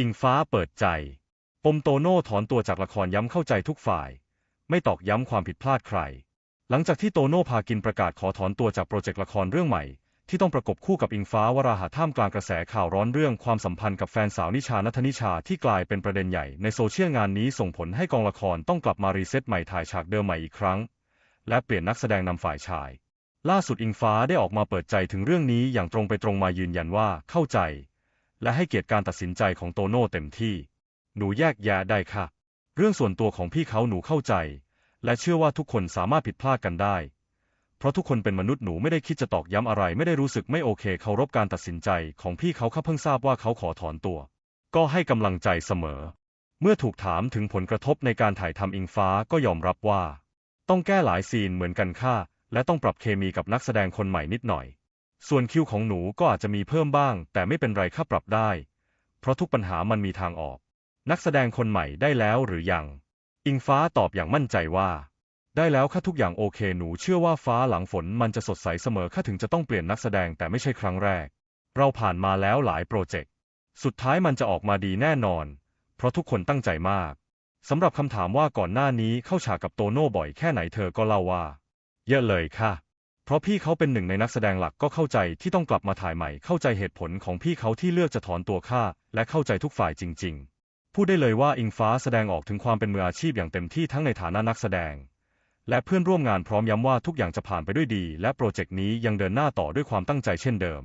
อิงฟ้าเปิดใจ ปมโตโน่ถอนตัวจากละครย้ำเข้าใจทุกฝ่าย ไม่ตอกย้ำความผิดพลาดใคร หลังจากที่โตโน่พากินประกาศขอถอนตัวจากโปรเจกต์ละครเรื่องใหม่ ที่ต้องประกบคู่กับอิงฟ้าวราหะท่ามกลางกระแสข่าวร้อนเรื่องความสัมพันธ์กับแฟนสาวนิชานัทนิชาที่กลายเป็นประเด็นใหญ่ในโซเชียลงานนี้ส่งผลให้กองละครต้องกลับมารีเซ็ตใหม่ถ่ายฉากเดิมใหม่อีกครั้ง และเปลี่ยนนักแสดงนำฝ่ายชาย ล่าสุดอิงฟ้าได้ออกมาเปิดใจถึงเรื่องนี้อย่างตรงไปตรงมายืนยันว่าเข้าใจ และให้เกียรติการตัดสินใจของโตโน่เต็มที่ หนูแยกแยะได้ค่ะ เรื่องส่วนตัวของพี่เขาหนูเข้าใจ และเชื่อว่าทุกคนสามารถผิดพลาดกันได้ เพราะทุกคนเป็นมนุษย์หนูไม่ได้คิดจะตอกย้ำอะไรไม่ได้รู้สึกไม่โอเคเคารพการตัดสินใจของพี่เขาข้าเพิ่งทราบว่าเขาขอถอนตัว ก็ให้กำลังใจเสมอ เมื่อถูกถามถึงผลกระทบในการถ่ายทำอิงฟ้าก็ยอมรับว่า ต้องแก้หลายซีนเหมือนกันค่ะและต้องปรับเคมีกับนักแสดงคนใหม่นิดหน่อย ส่วนคิวของหนูก็อาจจะมีเพิ่มบ้าง แต่ไม่เป็นไรค่ะปรับได้ เพราะทุกปัญหามันมีทางออก นักแสดงคนใหม่ได้แล้วหรือยัง อิงฟ้าตอบอย่างมั่นใจว่า ได้แล้วค่ะทุกอย่างโอเค หนูเชื่อว่าฟ้าหลังฝนมันจะสดใสเสมอค่ะถึงจะต้องเปลี่ยนนักแสดงแต่ไม่ใช่ครั้งแรก เราผ่านมาแล้วหลายโปรเจกต์ สุดท้ายมันจะออกมาดีแน่นอน เพราะทุกคนตั้งใจมากสำหรับคำถามว่าก่อนหน้านี้เข้าฉากกับโตโน่บ่อยแค่ไหนเธอก็เล่าว่า เยอะเลยค่ะ ราะพี่เขาเป็นหนึ่งในนักแสดงหลักก็เข้าใจที่ต้องกลับมาถ่ายใหม่ เข้าใจเหตุผลของพี่เขาที่เลือกจะถอนตัวค่าและเข้าใจทุกฝ่ายจริง ๆ พูดได้เลยว่าอิงฟ้าแสดงออกถึงความเป็นมืออาชีพอย่างเต็มที่ทั้งในฐานะนักแสดง และเพื่อนร่วมงานพร้อมย้ำว่าทุกอย่างจะผ่านไปด้วยดี และโปรเจกต์นี้ยังเดินหน้าต่อด้วยความตั้งใจเช่นเดิม